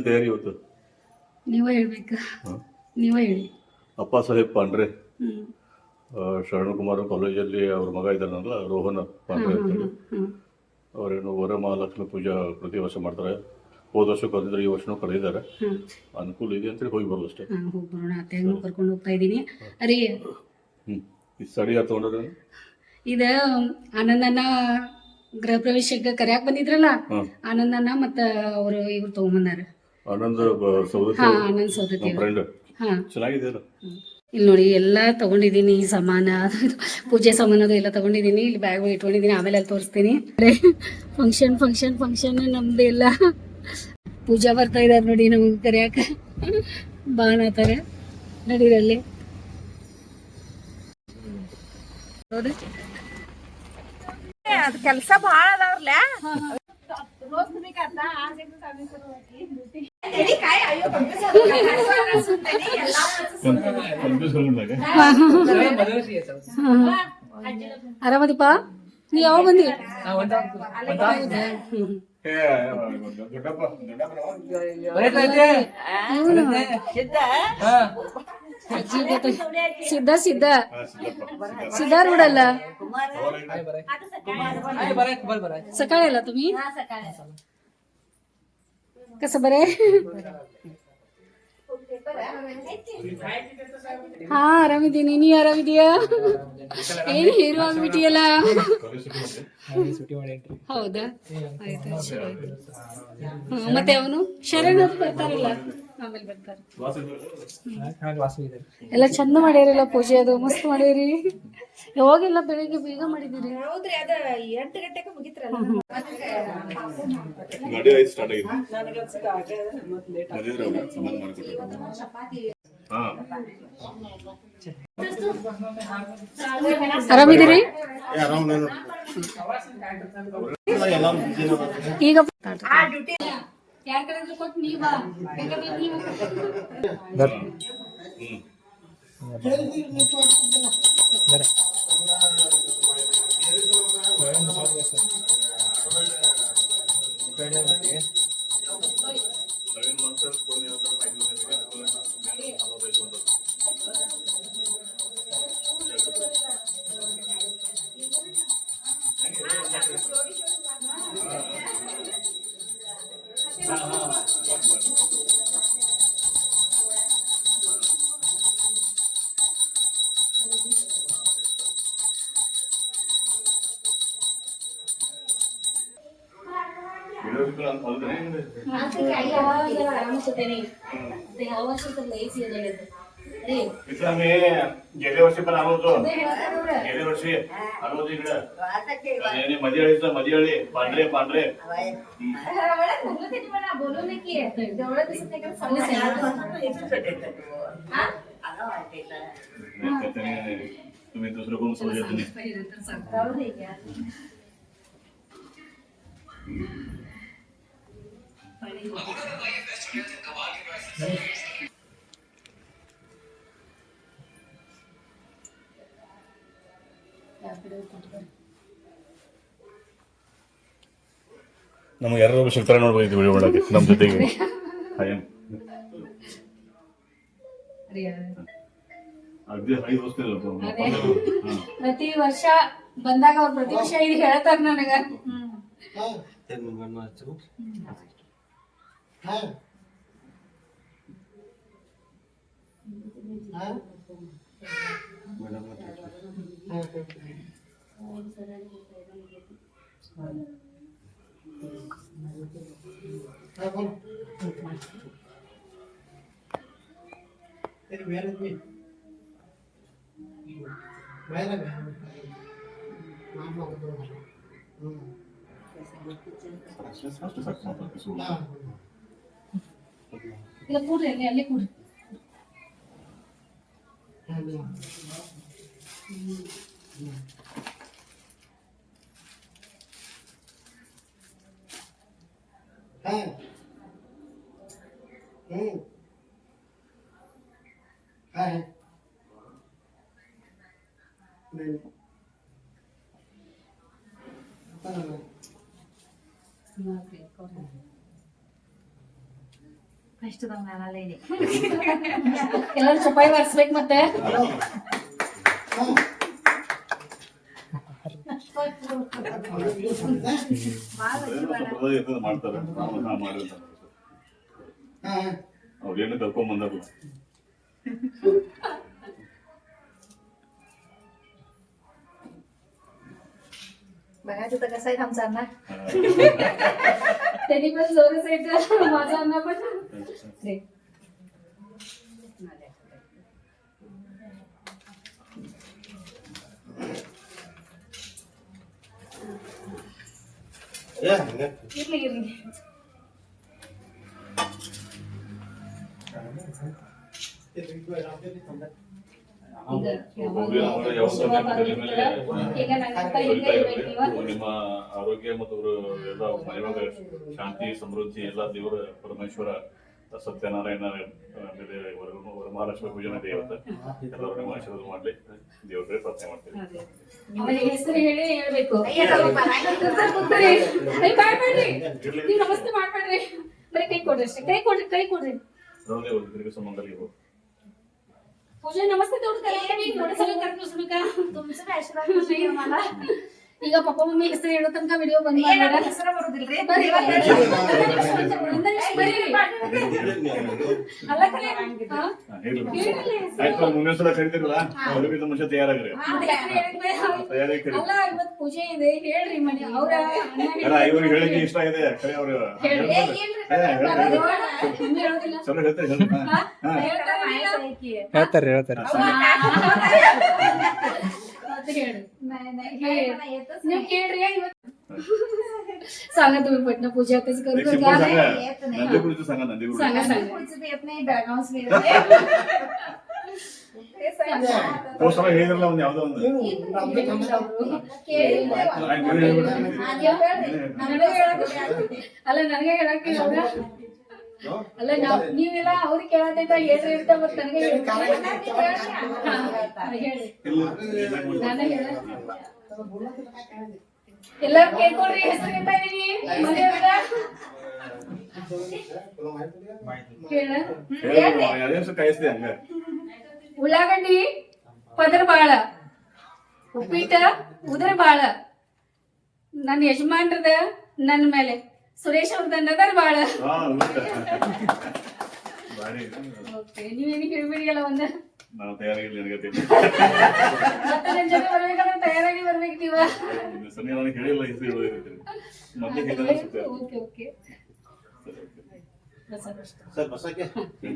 ತಯಾರಿ ಇವತ್ತು? ನೀವೇ ಹೇಳ್ಬೇಕು. ನೀವೇ ಹೇಳಿ. ಅಪ್ಪ ಸಾಹೇಬ್ ಪಾಂಡ್ರೆ. ಹ್ಮ್. ಕುಮಾರ್ ಕಾಲೇಜಲ್ಲಿ ಅವ್ರ ಮಗ ಇದ್ದಾನಲ್ಲ ರೋಹನ್ ಪಾಂಡ್ರೆ ಅಂತೇಳಿ. ಅವರೇನು ವರಮಹಾಲಕ್ಷ್ಮಿ ಪೂಜಾ ಪ್ರತಿ ವರ್ಷ ಮಾಡ್ತಾರೆ. ಹೋದ ವರ್ಷ ಕರೆದಿದ್ದಾರೆ ಈ ವರ್ಷನೂ ಕರೆದಿದ್ದಾರೆ. ಹ್ಮ್. ಅನುಕೂಲ ಇದೆ ಅಂತೇಳಿ ಹೋಗಿ ಬರೋದು ಅಷ್ಟೇ. ಹಾಂ ಹೋಗಿ ಬರೋಣ ಅತ್ತೆಗೂ ಕರ್ಕೊಂಡು ಹೋಗ್ತಾ ಇದ್ದೀನಿ. ಅರಿ ಹ್ಞೂ ಈ ಯಾರು ತೊಗೊಂಡ್ರೆ ಇದು ಆನಂದನ ಗೃಹ ಪ್ರವೇಶಕ್ಕೆ ಕರ್ಯಾಕ್ ಬಂದಿದ್ರಲ್ಲ ಆನಂದನ ಮತ್ತು ಅವರು ಇವ್ರು ತೊಗೊಂಬಂದಾರ. ಆನಂದ್ ಹಾಂ ಆನಂದ್ ಸೌದತ್ತಿ ನಮ್ಮ ಚೆನ್ನಾಗಿದೆ ಇಲ್ಲಿ ನೋಡಿ ಎಲ್ಲ ತಗೊಂಡಿದ್ದೀನಿ ಈ ಸಾಮಾನ ಪೂಜೆ ಸಾಮಾನು ಅದು ಎಲ್ಲ ತಗೊಂಡಿದ್ದೀನಿ ಇಲ್ಲಿ ಬ್ಯಾಗ್ ಇಟ್ಕೊಂಡಿದ್ದೀನಿ ಆಮೇಲೆ ಅಲ್ಲಿ ತೋರಿಸ್ತೀನಿ. ಫಂಕ್ಷನ್ ಫಂಕ್ಷನ್ ಫಂಕ್ಷನ್ ನಮ್ದು ಎಲ್ಲ. ಪೂಜಾ ಬರ್ತಾ ಇದಾರೆ ನೋಡಿ ನಮಗೆ ಕರಿಯಾಕ. ಬಾಣತಾರೆ ನಡೀರಲ್ಲಿ. ಅದು ಕೆಲಸ ಭಾಳ ಅದಾವ್ರಲ್ಲ. ಆರಾಮದಿಪ್ಪ ನೀ ಯಾವಾಗ ಬಂದಿ ಅಜ್ಜಿ ಗೊತ್ತ- ಸಿದ್ಧ ಸಿದ್ಧ ಸಿದ್ಧಾರೂಢಲ್ಲ सकाळी आला तुम्ही कसं बरं आहे ಹಾ ಆರಾಮಿದ್ದೀನಿ ನೀ ಆರಾಮಿದೀಯಾ ಏನ್ ಹೀರೋ ಆಗ್ಬಿಟ್ಟಿಯಲ್ಲ ಹೌದಾ ಆಯ್ತು ಚಲೋ ಆಯ್ತು. ಹ್ಮ್, ಮತ್ತೆ ಅವನು ಶರಣ್ ಅವ್ರು ಬರ್ತಾರಲ್ಲ ಆಮೇಲೆ ಬರ್ತಾರೆ. ಎಲ್ಲ ಚಂದ ಮಾಡ್ಯಾರಲ್ಲ ಪೂಜೆ ಅದು ಮಸ್ತ್ ಮಾಡ್ಯಾರಿ. ಯಾವಾಗೆಲ್ಲ ಬೆಳಿಗ್ಗೆ ಬೇಗ ಮಾಡಿದಿರಿ ಹೌದ್ರಿ ಅದ ಎಂಟು ಗಂಟೆಗೆ ಮುಗಿತ್ರಲ್ಲ ಗಾಡಿ ಐದು ಸ್ಟಾರ್ಟ್ ಆಗಿದೆ ಮದುವೆ ಅವ್ರು ಸಮಾನ ಮಾಡ್ಕೊಟ್ರು ಹಾಂ ಆರಾಮಿದ್ದೀರಿ ಈಗ ಯಾರ ಕಡೆ ಕೊಟ್ಟು ನೀ ಬಾ ಯಾಕಂದ್ರೆ ನೀವು इथं आम्ही गेल्या वर्षी पण आलो होतो. गेल्या वर्षी आलो होतो इकडं. आणि मदियाळीचं मदियाळी पांढरे पांढरे. तुम्ही दुसरं कोण शकत नाही ನಮ್ಗೆ ಯಾರು ಸಿಗ್ತಾರೆ ನೋಡ್ಬೋದು ವಿಡಿಯೋ ಒಳಗೆ ನಮ್ಮ ಜೊತೆಗೆ. ಪ್ರತಿ ವರ್ಷ ಬಂದಾಗ ಅವ್ರು ಪ್ರತಿ ವರ್ಷ ಇದು ಹೇಳ್ತಾರ ನನಗ. ಇಲ್ಲ ಕೂಡ್ರಿ ಅಲ್ಲಿ ಅಲ್ಲೇ ಕೂಡ್ರಿ Hai. Hmm. Hai. Men. Apa. Pasti dong nana lady. Kalau supaya respect mata. Halo. Oh. ಮಾಡ್ತಾರೆ ನಾವು ನಾ ಮಾಡಿಲ್ಲ ಅವ್ರೇನು ಕರ್ಕೊಂಡ್ ಬಂದಾರ बघा तिथं कसं आहे आमचा अण्णा त्यांनी पण जोरच येत माझा अण्णा पण ಇರ್ಬೇಕು ನೀವು. ನಿಮ್ಮ ಆರೋಗ್ಯ ಮತ್ತು ಶಾಂತಿ ಸಮೃದ್ಧಿ ಎಲ್ಲ ದೇವರ ಪರಮೇಶ್ವರ ಸತ್ಯನಾರಾಯಣ ಆಮೇಲೆ ವರ- ವರಮಹಾಲಕ್ಷ್ಮಿ ಪೂಜನೆ ದೇವತೆ ಎಲ್ಲರೂ ನಿಮ್ಮ ಆಶೀರ್ವಾದ ಮಾಡ್ಲಿ ದೇವ್ರ ಪ್ರಾರ್ಥನೆ ಮಾಡ್ತೀವಿ ಅದೇ. ಆಮೇಲೆ ಹೆಸರು ಹೇಳಿ ಹೇಳ್ಬೇಕು ಅಯ್ಯ, ಸ್ವಲ್ಪ ಕೂತ್ಕೊಳ್ಳಿ. ಏ, ಮಾಡ್ಬೇಡ್ರಿ ನೀವು ನಮಸ್ತೆ ಮಾಡ್ಬೇಡ್ರಿ ಬರೀ ಕೈ ಕೊಡ್ರಿ ಅಷ್ಟೇ ಕೈ ಕೊಡ್ರಿ ಕೈ ಕೊಡ್ರಿ ಹೌದೇ ಒಂದು ದೀರ್ಘ ಸುಮಂಗಲಿ ಹೋಗು ಪೂಜೆ ನಮಸ್ತೆ ತೋಡ್ತಾರೆ थोडं सगळं करतो सुरू का तुमचं काय आशीर्वाद करून द्या मला ಈಗ ಪಪ್ಪ ಮಮ್ಮಿ ಹೆಸರು ಹೇಳೋ ತನಕ ವಿಡಿಯೋ ಬಂದ್ ಪೂಜೆ ಇದೆ ಹೇಳ್ರಿ ಮನೆ. ಅವ್ರ ಇಷ್ಟ ಇದೆ. ಹೇಳ್ತಾರೆ ಹೇಳ್ತಾರೆ. ಹಾ? ಹಾ. ಹೇಳ್ತಾರಾ ಇಲ್ಲ? ಹೇಳ್ತಾರೆ ಹೇಳ್ತಾರೆ ಮತ್ತೆ ಹೇಳಿ नाही, नाही, हे. काय मला येतच ನೀವು नाही. ಕೇಳ್ರಿ ಇವತ್ತು सांगा तुम्ही पटना पूजा आताच करू एक नका. सिंपल सांगा येत नाही. नंदीकुळीचं सांगा नंदीकुळी सांगा सांगा पुढचं बी येत नाही बेळगावच बी येत नाही. तेच आहे. ಹೋದ್ ಸಲ ಹೇಳಿದ್ರಲ್ಲ ಒಂದು ಯಾವ್ದೋ ಒಂದು ಕೇಳಿ ಆಯ್ತು, ನೀವೇ ಹೇಳ್ಬಿಡಿ. ನೀವು ಹೇಳ್ರಿ. ನನಗೆ ಹೇಳಕ್ಕೆ ಅಲ್ಲ ನನಗೆ ಹೇಳಕ್ಕೆ ಅವ್ರ ಅಲ್ಲ ನಾವ್ ನೀವೆಲ್ಲ ಅವ್ರಿಗೆ ಕೇಳತೈತ ಹೇಳ್ರಿ ಅಂತ ಮತ್ತೆ ನನಗೆ ಹೇಳಿ ಹಾ, ಹಾ, ಹೇಳಿ ನಾನೇ ಹೇಳ ಎಲ್ಲರೂ ಕೇಳ್ಕೊಳ್ರಿ ಹೆಸರು ಇದೀನಿ. ಮನೆಯವ್ರ ಹಂಗ. ಉಳ್ಳಾಗಡ್ಡಿ ಪದರ್ ಬಾಳ ಉಪ್ಪಿಟ್ಟ ಉದರ ಬಾಳ ನನ್ನ ಯಜಮಾನ್ರದ ನನ್ನ ಮೇಲೆ. ಸುರೇಶ್ ಅವ್ರದ ನದರ್ ಬಾಳ. ಬಾರಿ ಓಕೆ ನೀವೇನು ಹೇಳ್ಬಿಡಿ ಅಲ್ಲ ಒಂದ ನಾವು ತಯಾರಾಗಿಲ್ಲ ನನಗೆ ಗೊತ್ತಿಲ್ಲ. ಮತ್ತೆ ನನ್ ಜೊತೆ ಬರ್ಬೇಕಂದ್ರೆ ತಯಾರಾಗಿ ಬರ್ಬೇಕು ನೀವ ಇನ್ನು ಸರಿ ನನಗೆ ಹೇಳಿಲ್ಲ ಹೆಸರು ಹೇಳೋದಿರ್ತೀನಿ ಮೊದಲೇ ಹೇಳಿದ್ರೆ ಅನ್ಸುತ್ತೆ. ಓಕೆ ಓಕೆ बसा, बसा. सर बसा क्या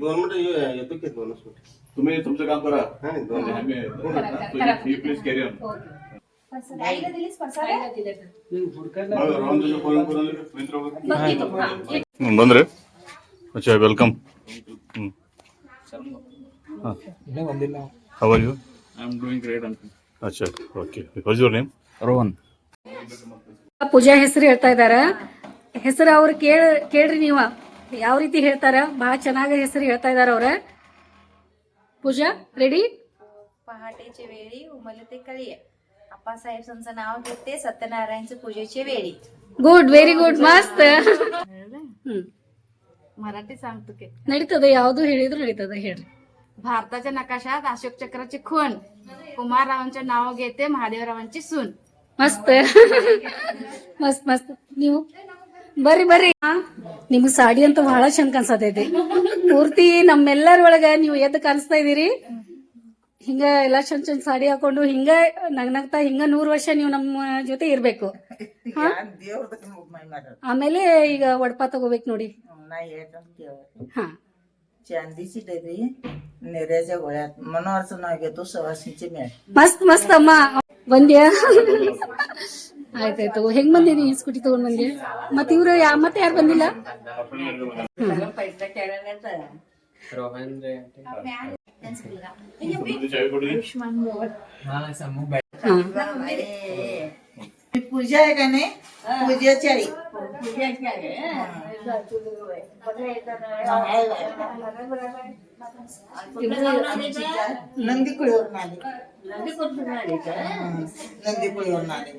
दोन मिनिटं ये- येतो की दोन मिनिटं तुम्ही तुमचं काम करा हा दोन करा, आम्ही करा. Please carry on okay. आईला दिलीस पसारा आईला दिलं तर. बघ येतो. हा, येतो. ಬಂದ್ರೆ ಅಚ್ಚಾ ವೆಲ್ಕಮ್ ಇನ್ನೂ ಬಂದಿಲ್ಲ how are you I am doing great ಅಂತ ಅಚ್ಚಾ okay was your name Rohan Pooja ಹೆಸರು ಹೇಳ್ತಾ ಇದಾರ ಹೆಸರು ಅವ್ರು ಕೇಳ ಕೇಳ್ರಿ ನೀವ ಯಾವ ರೀತಿ ಹೇಳ್ತಾರ ಬಹಳ ಚೆನ್ನಾಗಿ ಹೆಸರು ಹೇಳ್ತಾ ಇದಾರ ಅವ್ರ ಪೂಜಾ ರೆಡಿ पहाटेच्या वेळी उमलते कळी आप्पासाहेबांचं नाव घेते सत्यनारायणच्या पूजेच्या वेळी ಗುಡ್ ವೆರಿ ಗುಡ್ ಮಸ್ತ್ ಹ್ಮ್ मराठी सांगतो की ನಡೀತದ ಯಾವ್ದು ಹೇಳಿದ್ರು ನಡೀತದ ಹೇಳ್ರಿ भारताच्या नकाशात अशोक चक्राची खून कुमाररावांचे नाव घेते महादेवरावांची सून ಮಸ್ತ್ ಮಸ್ತ್ ಮಸ್ತ್ ನೀವು ಬರ್ರಿ ಬರ್ರಿ ಹಾ, ನಿಮ್ಗ್ ಸಾಡಿ ಅಂತೂ ಬಹಳ ಚಂದ ಕಾಣಿಸತೈತಿ ಪೂರ್ತಿ ನಮ್ಮೆಲ್ಲರೊಳಗ ನೀವು ಎದ್ದು ಕಾಣಿಸ್ತಾ ಇದೀರಿ ಹಿಂಗೆ ಎಲ್ಲ ಚಂದ ಚಂದ ಸಾಡಿ ಹಾಕೊಂಡು ಹಿಂಗೆ ನಗ್ನಗ್ತಾ ಹಿಂಗ ನೂರು ವರ್ಷ ನೀವು ನಮ್ಮ ಜೊತೆ ಇರಬೇಕು. ಆಮೇಲೆ ಈಗ ಒಡಪ ತಗೋಬೇಕು ನೋಡಿ. ಹಾ. ಮಸ್ತ್ ಮಸ್ತ್ ಅಮ್ಮ. ಬಂದ್ಯಾ? ಆಯ್ತಾಯ್ತು. ಹೆಂಗ್ ಬಂದಿದಿ ಈ ಸ್ಕೂಟಿ ತಗೊಂಡ್ ಬಂದಿ? ಮತ್ ಇವ್ರ ಮತ್ತೆ ಯಾರು ಬಂದಿಲ್ಲ? पूजा आहे का नाही? पूजाची आई. नंदीकुळीवरून आली. हं, नंदीकुळीवरून आली.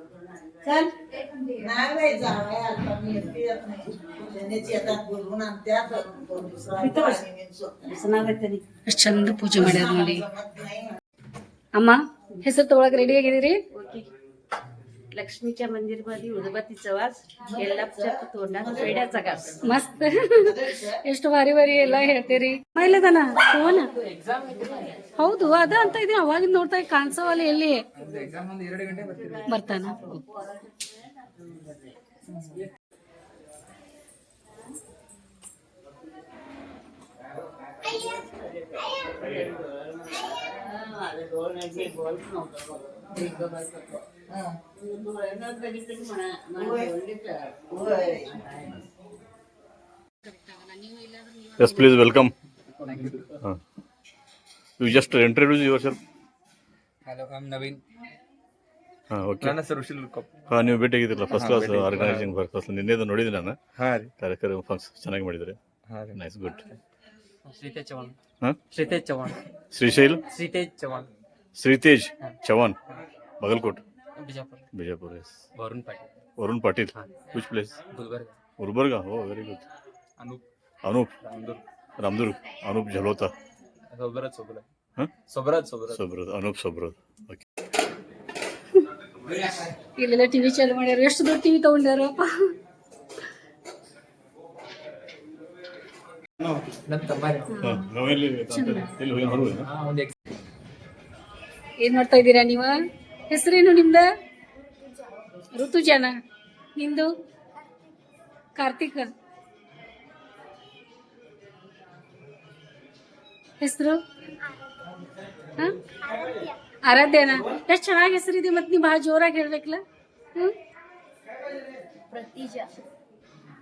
चल नाही बाई जावया आता मी येते येत नाही त्यानेच येतात बोलवून आणत्यात दोन दुसरा आणि मी स्वतः. ಎಷ್ಟು ಚಂದ ಪೂಜೆ ಮಾಡ್ಯಾರ ನೋಡಿ जमत नाही ಅಮ್ಮ ಹೆಸರು ತಗೊಳಕ್ ರೆಡಿ ಆಗಿದ್ದೀರಿ लक्ष्मीच्या मंदिरमध्ये उदबत्तीचा वास येल्लापच्या तोंडात पेड्याचा घास ಮಸ್ತ್ ಎಷ್ಟು ಬಾರಿ ಬಾರಿ ಎಲ್ಲ ಹೇಳ್ತೀರಿ ಮೈಲದನ ಫೋನ್ ಹೌದು ಅದ ಅಂತ ಇದೀನಿ ಅವಾಗಿಂದ ನೋಡ್ತಾ ಇದ್ದೆ, ಕಾಣ್ಸವಲ್ಲ ಎಲ್ಲಿ ಎಕ್ಸಾಮ್ ಒಂದು ಎರಡು ಗಂಟೆ ಬರ್ತೀವಿ ಬರ್ತಾನ होय yes please welcome you just introduce yourself hello I'm Naveen ಹಾಂ ಓಕೆ ನನ್ನ ಹೆಸರು ಋಷಿ ಕಪ್ ಹಾಂ ನೀವು ಭೇಟಿಯಾಗಿದ್ದಿಲ್ಲ ಫಸ್ಟ್ ಹಾ, ಕ್ಲಾಸ್ ಭೇಟಿ. ಆರ್ಗನೈಸಿಂಗ್ ಫಸ್ಟ್ ಕ್ಲಾಸ್ ನಿನ್ನೆದು ನೋಡಿದ್ದೀನಿ ನಾನು. ಹಾಂ ರೀ. ಕಾರ್ಯಕ್ರಮ ಫಂಕ್ಷನ್ ಚೆನ್ನಾಗಿ ಮಾಡಿದ್ದಾರೆ ಹಾಂ ರೀ. Nice good श्रीतेज चव्हाण ಹಾಂ श्रीतेज चव्हाण ಶ್ರೀಶೈಲ್ श्रीतेज चव्हाण ಶ್ರೀತೇಜ್ ಚವಾನ್ ಬಾಗಲಕೋಟ್ बिजापूर ಬಿಜಾಪುರ ಎಸ್ वरुण पाटील ವರುಣ್ ಪಾಟೀಲ್ ಹಾಂ. Which place Gulbarga Gulbarga oh very good Anup Anup Ramdurg Ramdurg Anup झलोता सोबरत सोबरत ಹಾಂ सोबरत सोबरत ಸೊಬ್ರದ್ ಅನೂಪ್ ಸೊಬ್ರದ್ ಓಕೆ ಇಲ್ಲೆಲ್ಲ ಟಿವಿ ಚಾಲು ಮಾಡ್ಯಾರ ಎಷ್ಟು ದೊಡ್ಡ ಟಿವಿ ತಗೊಂಡ್ಯಾರಪ್ಪ ಏನ್ ಮಾಡ್ತಾ ಇದ್ದೀರಾ ನೀವು? ಹೆಸರೇನು ನಿಮ್ದ? ಋತುಜನ. ನಿಂದು ಕಾರ್ತಿಕ. ಹೆಸರು? ಆರಾಧ್ಯನಾ? ಎಷ್ಟು ಚೆನ್ನಾಗಿ ಹೆಸರಿದೆ ಮತ್ತೆ ನೀವು ಬಹಳ ಜೋರಾಗಿ ಹೇಳ್ಬೇಕಲ್ಲ ಹ್ಮ್?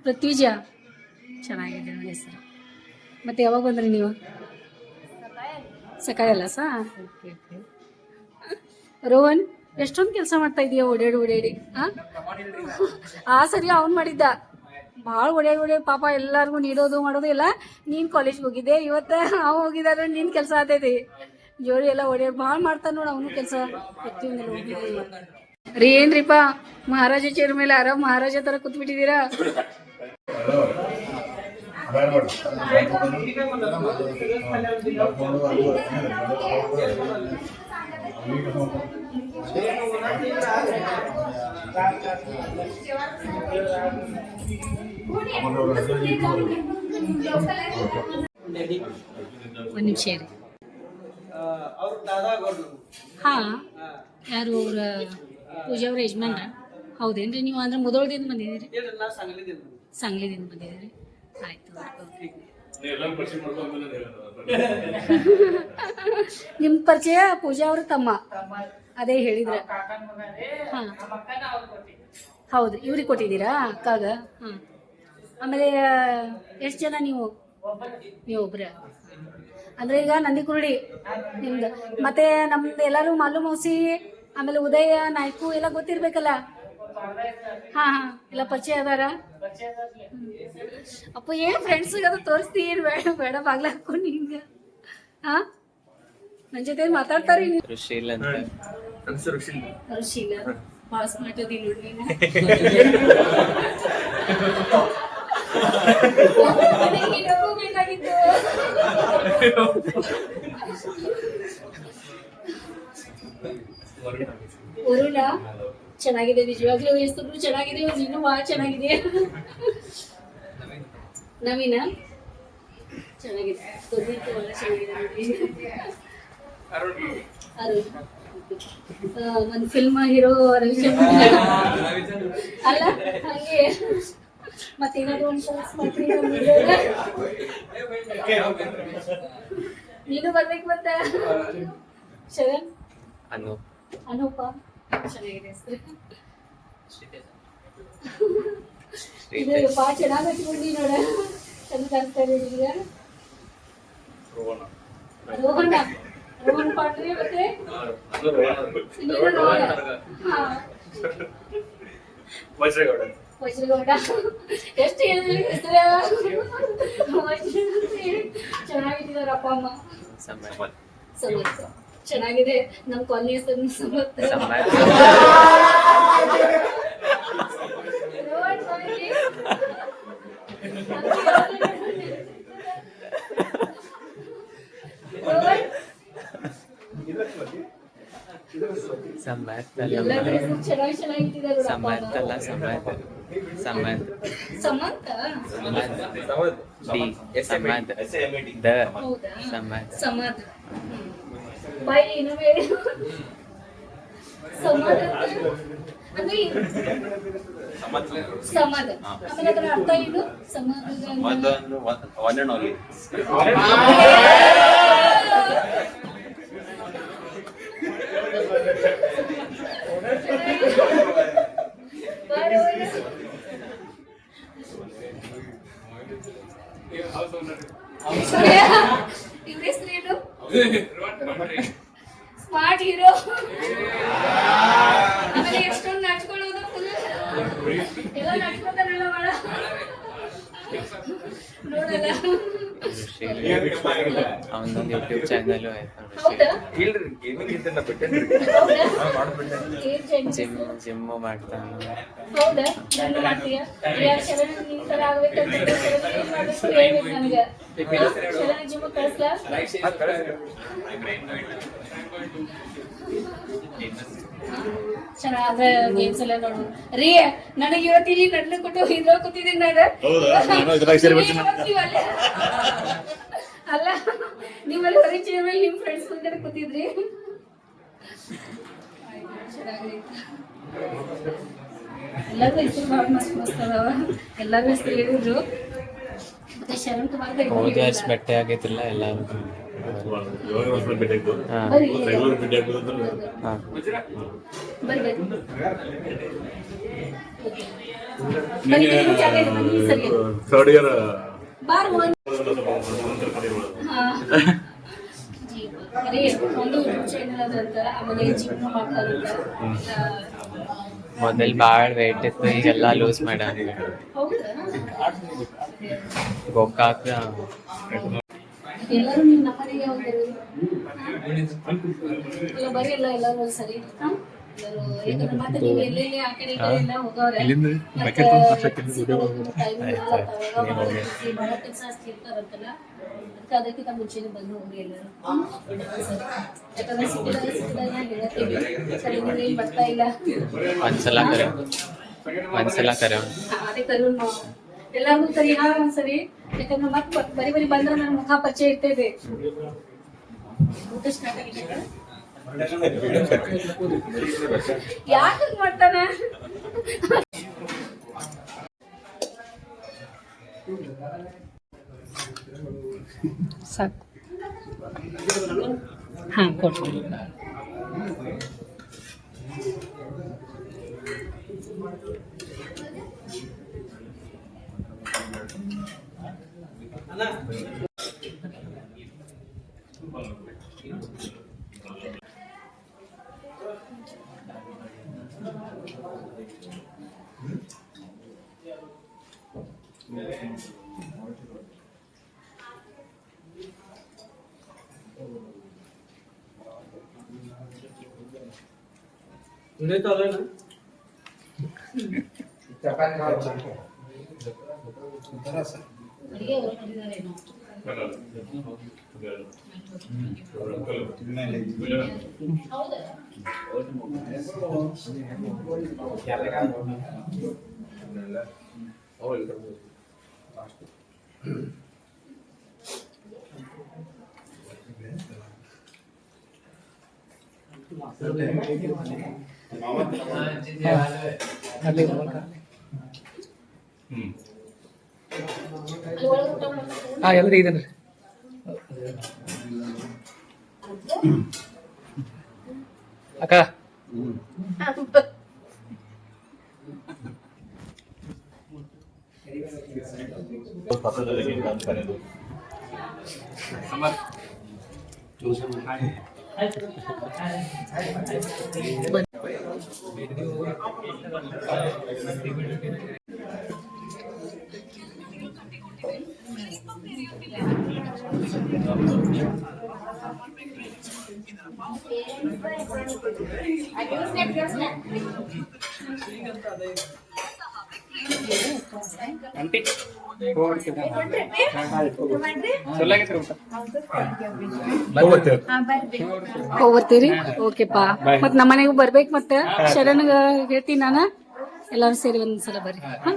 ಪ್ರತಿಜಾ. ಚೆನ್ನಾಗಿದೆ ನೋಡಿ ಹೆಸರು. ಮತ್ತೆ ಯಾವಾಗ ಬಂದ್ರಿ ನೀವು? ಸಕಾಳೆ ಅಲ್ಲ ಸಾ? ರೋಹನ್ ಎಷ್ಟೊಂದು ಕೆಲಸ ಮಾಡ್ತಾ ಇದೀಯ? ಓಡಾಡಿ ಓಡಾಡಿ ಆ? ಆ ಸರಿ ಅವ್ನು ಮಾಡಿದ್ದ. ಭಾಳ ಓಡಾಡಿ ಓಡಾಡಿ ಪಾಪ ಎಲ್ಲಾರ್ಗು ನೀಡೋದು ಮಾಡೋದು ಇಲ್ಲ ನೀನು ಕಾಲೇಜ್ಗೆ ಹೋಗಿದ್ದೆ. ಇವತ್ತು ಅವ ಹೋಗಿದ್ದಾರೆ ನಿನ್ನ ಕೆಲಸ ಆತೈತಿ. ಜೋಡಿ ಎಲ್ಲ ಓಡಾಡಿ ಭಾಳ ಮಾಡ್ತಾನೆ ನೋಡು ಅವನು ಕೆಲಸ. ರೀ ಏನ್ರಿಪ್ಪ ಮಹಾರಾಜ ಚೇರ್ ಮೇಲೆ ಆರಾಮ್ ಮಹಾರಾಜ ಥರ ಕೂತ್ಬಿಟ್ಟಿದ್ದೀರಾ? ಒಂದು ನಿಮಿಷ ರೀ ಹಾಂ ಯಾರು ಅವ್ರ ಪೂಜಾ ಅವ್ರ ಯಜಮಾನ್ರ? ಹೌದೇನ್ರಿ ನೀವು ಅಂದ್ರೆ ಮುದೋಳದಿಂದ ಬಂದಿದ್ದೀರಿ? ಸಂಗ್ಲಿದಿಂದ ಬಂದಿದ್ದೀರಿ. ಆಯ್ತು ನಿಮ್ಮ ಪರಿಚಯ ಪೂಜಾ ಅವ್ರ ತಮ್ಮ? ಅದೇ ಹೇಳಿದ್ರ. ಹಾಂ. ಹೌದು ಇವ್ರಿಗೆ ಕೊಟ್ಟಿದ್ದೀರಾ ಅಕ್ಕಾಗ? ಹಾಂ ಆಮೇಲೆ ಎಷ್ಟು ಜನ ನೀವು? ನೀವು ಒಬ್ರ? ಅಂದ್ರೆ ಈಗ ನಂದಿ ಕುರುಡಿ ನಿಮ್ದು. ಮತ್ತೆ ನಮ್ದು ಎಲ್ಲರೂ ಮಾಲು ಮೌಸಿ ಆಮೇಲೆ ಉದಯ ನಾಯ್ಕು ಎಲ್ಲ ಗೊತ್ತಿರ್ಬೇಕಲ್ಲ? ಹಾ ಹಾ. ಇಲ್ಲ ಪರಿಚಯ ಅದಾರ? ಅಪ್ಪ ಏನ್ ಫ್ರೆಂಡ್ಸ್ ಅದು ತೋರಿಸ್ತೀರಿ ಬೇಡ ಬೇಡ ಬಾಗ್ಲ ಹಾಕೊಂಡು ಹಿಂಗ. ಹಾ? ನನ್ ಜೊತೆ ಮಾತಾಡ್ತಾರಿ ಋಷಿಲ್ ಅಂತ. ಅನ್ಸು ಋಷಿಲ್ ಋಷಿಲ್ ಸ್ಮಾರ್ಟ್ ಅದಿ ನೋಡಿ ವರುಣ? ಚೆನ್ನಾಗಿದೆ ನಿಜವಾಗ್ಲೂ ಹೆಸರು ಚೆನ್ನಾಗಿದೆ ಇನ್ನೂ ಭಾಳ ಚೆನ್ನಾಗಿದೆ. ನವೀನ? ಚೆನ್ನಾಗಿದೆ. ಚೆನ್ನಾಗಿದೆ ಒಂದು ಫಿಲ್ಮ್ ಹೀರೋ ರವಿಚಂದ್ರ ಅಲ್ಲ ಹಾಗೆ. ಮತ್ತೇನಾದ್ರು ಒಂದು ಮಾಡ್ತೀನಿ ನೀನು ಬರ್ಬೇಕು ಮತ್ತೆ? ಶರಣ್? ಅನೂಪ್. ಅನೂಪ? ಚೆನ್ನಾಗಿದೆ ಇದು ಚೆನ್ನಾಗಿ ಹಚ್ಕೊಂಡಿ ನೋಡ. ಚಂದ ಕಾಣಿಸ್ತಾ ಇದೆ ಈಗ. ರೋಹಣ. ರೋಹನ್ ಪಾಟ್ರಿ ಮತ್ತೆ? ವಜ್ರಗೌಡ ವಜ್ರಗೌಡ ಎಷ್ಟು ಹೇಳಿದ್ರಿ ಹೆಸರು? ಅಮ್ಮ. ಸಮರ್ಥ ಚೆನ್ನಾಗಿದೆ. ನಮ್ಮ ಕಾಲನಿ ಹೆಸರು ಚೆನ್ನಾಗಿ ಚೆನ್ನಾಗಿ ಇಟ್ಟಿದ್ದಾರೆ ಸಮರ್ಥ ಅಲ್ಲ ಸಮರ್ಥ ಸಮಂತ? ಸಮಂತ ಡಿ. ಸಮರ್ಥ ದ. ಹೌದಾ ಸಮರ್ಥ ಬಾಯಿ ಏನು ಸಮಾಧಾನ. ಸಮಾಧ ಅಂದ್ರೆ ಸಮಾಧಾನ. ಸಮಾಧ ಆಮೇಲೆ ಅದರ ಅರ್ಥ ಏನು? ಸಮಾಧದ ಒನ್ ಅಂಡ್ ಓನ್ಲಿ ಇವ್ರ ಹೆಸರೇನು ಸ್ಮಾರ್ಟ್ ಹೀರೋ ಆಮೇಲೆ ಎಷ್ಟೊಂದು ನಾಚ್ಕೊಳ್ಳೋದು full ಎಲ್ಲ ನಾಚ್ಕೊತಾರಲ್ಲ ಬಾಳ ನೋಡಲ್ಲ ಅವನದೊಂದು ಇಲ್ರಿ ಗೇಮಿಂಗ್ ಬಿಟ್ಟೇನ್ರಿ. changes? ಜಿಮ್ ಮಾಡ್ತಾನೆ ಹೌದಾ? ಮಾಡ್ತೀಯಾ? ನಿನ್ ತರ ಆಗ್ಬೇಕಂತ ನನಗೆ. ಜಿಮ್ ಕಳಿಸ್ಲಾ? ಚೆನ್ನಾಗ ಗೇಮ್ಸ್ ಎಲ್ಲ ನೋಡು. ರೀ ನನಗೆ ಇವತ್ತು ಇಲ್ಲಿ ನಡ್ಲು ಕೊಟ್ಟು ಇದ್ರ ಕೂತಿದ್ದೀನಿ ನಾನು. ನೀವಲ್ಲಿ- ಅಲ್ಲ ನಿಮ್ಮಲ್ಲಿ ಪರಿಚಯ ಮೇಲೆ ನಿಮ್ ಫ್ರೆಂಡ್ಸ್ ಮುಂದೆ ಕೂತಿದ್ರಿ. ಎಲ್ಲರೂ ಹೆಸರು ಭಾಳ ಮಸ್ತ್ ಮಸ್ತ್ ಅದಾವ ಎಲ್ಲರೂ ಹೆಸರು ಹೇಳಿದ್ರು. ಮತ್ತೆ ಶರಣ್ ಕುಮಾರ್ ಹೋದ ವರ್ಷ ಬಟ್ಟೆ ಆಗೈತಿಲ್ಲ ಎಲ್ಲಾರು. ಬರ್ಬೇಕು. ಥರ್ಡ್ ಇಯರ್ ಬಾರ್ ಮೊದಲ್ ಬಾಳ್ ವೇಟ್ ಇತ್ತು, ಈಗೆಲ್ಲ ಲೂಸ್ ಹೌದಾ ಗೋಕಾಕ್. ಎಲ್ಲರೂ ನಿಮ್ಮ ನಮ್ಮನೆಗೆ ಎಲ್ಲ ಬರೀ ಎಲ್ಲ ಎಲ್ಲರೂ ಒಂದ್ಸರಿ ಅದಕ್ಕಿಂತ ಮುಂಚೆನೆ ಬಂದು ಹೋಗಿ ಎಲ್ಲರೂ. ಸರಿ. ಯಾಕಂದ್ರೆ ಬರ್ತಾ ಇಲ್ಲ? ಒಂದ್ಸಲ ಕರೆ. ಒಂದ್ಸಲ ಕರೆ. ಹಾ, ಅದೇ ಕರು ಎಲ್ಲಾರ್ಗೂ ಕರಿ ಹಾ ಒಂದ್ಸರಿ ಯಾಕಂದ್ರೆ ಮತ್ತೆ ಬರಿ ಬರಿ ಬಂದ್ರೆ ನನ್ನ ಮುಖ ಪರಿಚಯ ಇರ್ತೇವೆ ಊಟ ಸ್ಟಾರ್ಟ್ ಆಗಿದೆ ಯಾಕೆ ಮಾಡ್ತಾನೆ? ಸಾಕು. ಹಾಂ ಕೊಡ್ತೀನಿ. ಅಡಿಗೆ ಅವ್ರು ಮಾಡಿದಾರೇನೋ ಹೌದಾ ಹ್ಮ್ ಅಲ್ಲಿ ಒಳಗೆ ಊಟ ಮಾಡ್ತಾರೆ ಹಾ ಎಲ್ಲರೂ ಇದೇನ್ರಿ ಅಕ್ಕ. ಪಕ್ಕದಲ್ಲಿ I use that just like ಕರೆದು ಹೋಗ್ಬರ್ತೀರಿ? ಓಕೆಪಾ ಮತ್ ನಮ್ಮ ಮನೆಗೂ ಬರ್ಬೇಕು ಮತ್ತೆ. ಶರಣಗ ಹೇಳ್ತೀನಿ ನಾನು. ಎಲ್ಲಾರು ಸೇರಿ ಒಂದ್ಸಲ ಬರ್ರಿ. ಹಾ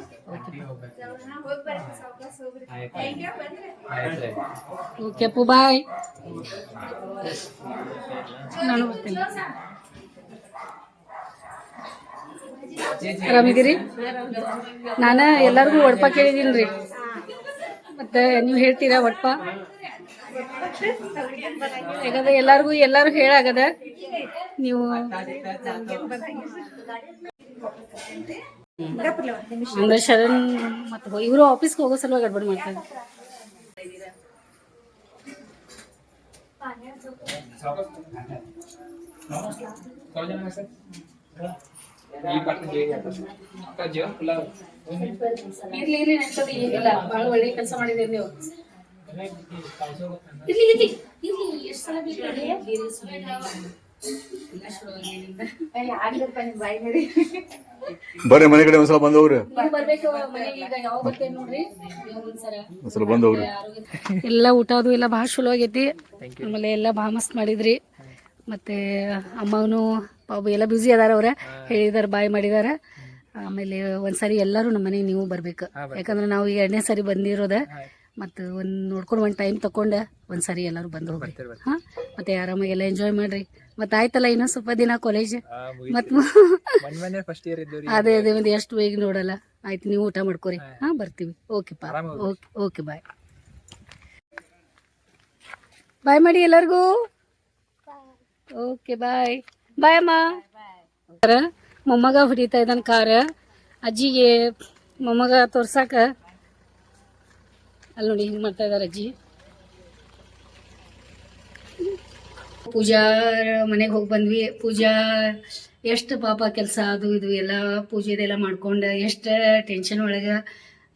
ಓಕೆ ಅಪ್ಪು ಬಾಯ್. ನಾನು ಬರ್ತೀನಿ. ಆರಾಮಿದ್ದೀರಿ? ನಾನು ಎಲ್ಲರಿಗೂ ಒಡಪ ಕೇಳಿದೀನಿ ರೀ ಮತ್ತೆ ನೀವು ಹೇಳ್ತೀರಾ ಒಡಪ? ಯಾಕಂದ್ರೆ ಎಲ್ಲಾರ್ಗು ಎಲ್ಲಾರು ಹೇಳಾಗದ? ನೀವು ಅಂದ್ರೆ ಶರಣ್ ಮತ್ತೆ ಇವರು ಆಫೀಸ್ಗೆ ಹೋಗೋ ಸಲುವಾಗಿ ಗಡ್ಬಡ್ ಮಾಡ್ತಾರೆ. ಇರ್ಲಿ ಇರ್ಲಿ ನೆನ್ಸೋದು ಏನಿಲ್ಲ ಬಹಳ ಒಳ್ಳೆ ಕೆಲಸ ಮಾಡಿದೀರಿ ನೀವು. ಇರ್ಲಿ ಇರ್ಲಿ ಇರ್ಲಿ ಎಷ್ಟು ಸಲ ಬೇಕು ಹೇಳಿ? ಬರ್ರಿ ಮನೆ ಕಡೆ ಒಂದ್ಸಲ ಬಂದವ್ರಿ. ಹೋಗ್ರಿ ನೀವು ಬರ್ಬೇಕು ಮನೆಗೆ ಈಗ ಯಾವಾಗ ಬರ್ತೇನೆ ನೋಡ್ರಿ. ಯಾವಾಗ ಒಂದ್ಸಲ ಬಂದವ್ರಿ. ಬಂದ್ ಹೋಗ್ರಿ ಎಲ್ಲ ಊಟ ಅದು ಎಲ್ಲ ಭಾಳ ಚಲೋ ಆಗೈತಿ. ಆಮೇಲೆ ಎಲ್ಲ ಭಾಳ ಮಸ್ತ್ ಮಾಡಿದ್ರಿ. ಮತ್ತೆ ಅಮ್ಮವನು ಪಾಪ ಎಲ್ಲ ಬ್ಯುಸಿ ಅದಾರ ಅವ್ರ. ಹೇಳಿದಾರ ಬಾಯ್ ಮಾಡಿದಾರ. ಆಮೇಲೆ ಒಂದ್ಸರಿ ಎಲ್ಲರೂ ನಮ್ಮ ಮನೆಗೆ ನೀವು ಬರ್ಬೇಕು. ಯಾಕಂದ್ರೆ ನಾವು ಈಗ ಎರಡನೇ ಸರಿ ಬಂದಿರೋದ. ಮತ್ತು ಒಂದು ನೋಡ್ಕೊಂಡು ಒಂದು ಟೈಮ್ ತಕೊಂಡ. ಒಂದ್ಸರಿ ಎಲ್ಲರೂ ಬಂದು ಹೋಗ್ರಿ. ಹಾಂ? ಮತ್ತೆ ಆರಾಮಾಗಿ ಎಲ್ಲ ಎಂಜಾಯ್ ಮಾಡ್ರಿ. ಮತ್ತೆ ಆಯ್ತಲ್ಲ ಇನ್ನೂ ಸ್ವಲ್ಪ ದಿನ ಕಾಲೇಜ್ ಮತ್ತು ಫಸ್ಟ್ ಇಯರ್ ಇದ್ದು ಅದೇ ಅದೇ ಒಂದು ಎಷ್ಟು ಬೇಗ ನೋಡಲ್ಲ. ಆಯ್ತು ನೀವು ಊಟ ಮಾಡ್ಕೊರಿ. ಹಾ. ಬರ್ತೀವಿ. ಪಾ. ಓಕೆ ಓಕೆ ಬಾಯ್ ಬಾಯ್ ಮಾಡಿ ಎಲ್ಲರಿಗೂ. ಓಕೆ ಬಾಯ್ ಬಾಯ್ ಅಮ್ಮ. ಮೊಮ್ಮಗ ಹೊಡಿತಾ ಇದ್ದಾನ ಕಾರ. ಅಜ್ಜಿಗೆ ಮೊಮ್ಮಗ ತೋರ್ಸಾಕ. ಅಲ್ಲಿ ನೋಡಿ, ಹಿಂಗೆ ಮಾಡ್ತಾ ಇದಾರೆ ಅಜ್ಜಿ. ಪೂಜಾರ ಮನೆಗೆ ಹೋಗಿ ಬಂದ್ವಿ. ಪೂಜಾ, ಎಷ್ಟು ಪಾಪ ಕೆಲಸ ಅದು ಇದು ಎಲ್ಲ ಪೂಜೆದೆಲ್ಲ ಮಾಡ್ಕೊಂಡು ಎಷ್ಟು ಟೆನ್ಷನ್ ಒಳಗೆ.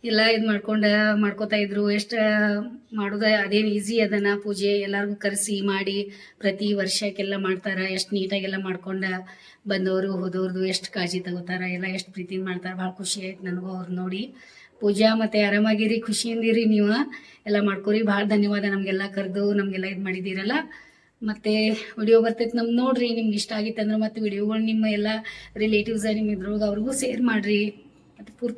ಎಲ್ಲ ಇದು ಮಾಡ್ಕೊಂಡು ಮಾಡ್ಕೋತಾ ಇದ್ರು. ಎಷ್ಟು ಮಾಡೋದು, ಅದೇನು ಈಸಿ ಅದನ್ನ ಪೂಜೆ? ಎಲ್ಲರಿಗೂ ಕರೆಸಿ ಮಾಡಿ ಪ್ರತಿ ವರ್ಷಕ್ಕೆಲ್ಲ ಮಾಡ್ತಾರೆ. ಎಷ್ಟು ನೀಟಾಗೆಲ್ಲ ಮಾಡ್ಕೊಂಡು ಬಂದವರು ಹೋದವ್ರದ್ದು ಎಷ್ಟು ಕಾಳಜಿ ತಗೋತಾರ? ಎಲ್ಲ ಎಷ್ಟು ಪ್ರೀತಿ ಮಾಡ್ತಾರೆ? ಭಾಳ ಖುಷಿ ಆಯ್ತು ನನಗೂ ಅವ್ರು ನೋಡಿ. ಪೂಜಾ ಮತ್ತು ಆರಾಮಾಗಿರಿ, ಖುಷಿಯಿಂದಿರಿ ನೀವು. ಎಲ್ಲ ಮಾಡ್ಕೊರಿ. ಭಾಳ ಧನ್ಯವಾದ ನಮಗೆಲ್ಲ ಕರೆದು, ನಮಗೆಲ್ಲ ಇದು ಮಾಡಿದ್ದೀರಲ್ಲ. ಮತ್ತು ವಿಡಿಯೋ ಬರ್ತೈತೆ ನಮ್ಗೆ ನೋಡ್ರಿ. ನಿಮ್ಗೆ ಇಷ್ಟ ಆಗಿತ್ತಂದ್ರೆ ಮತ್ತೆ ವಿಡಿಯೋಗಳು ನಿಮ್ಮ ಎಲ್ಲ ರಿಲೇಟಿವ್ಸ್ ನಿಮ್ಮ ಇದ್ರೊಳಗೆ ಅವ್ರಿಗೂ ಶೇರ್ ಮಾಡಿರಿ. ಮತ್ತು ಪೂರ್ತಿ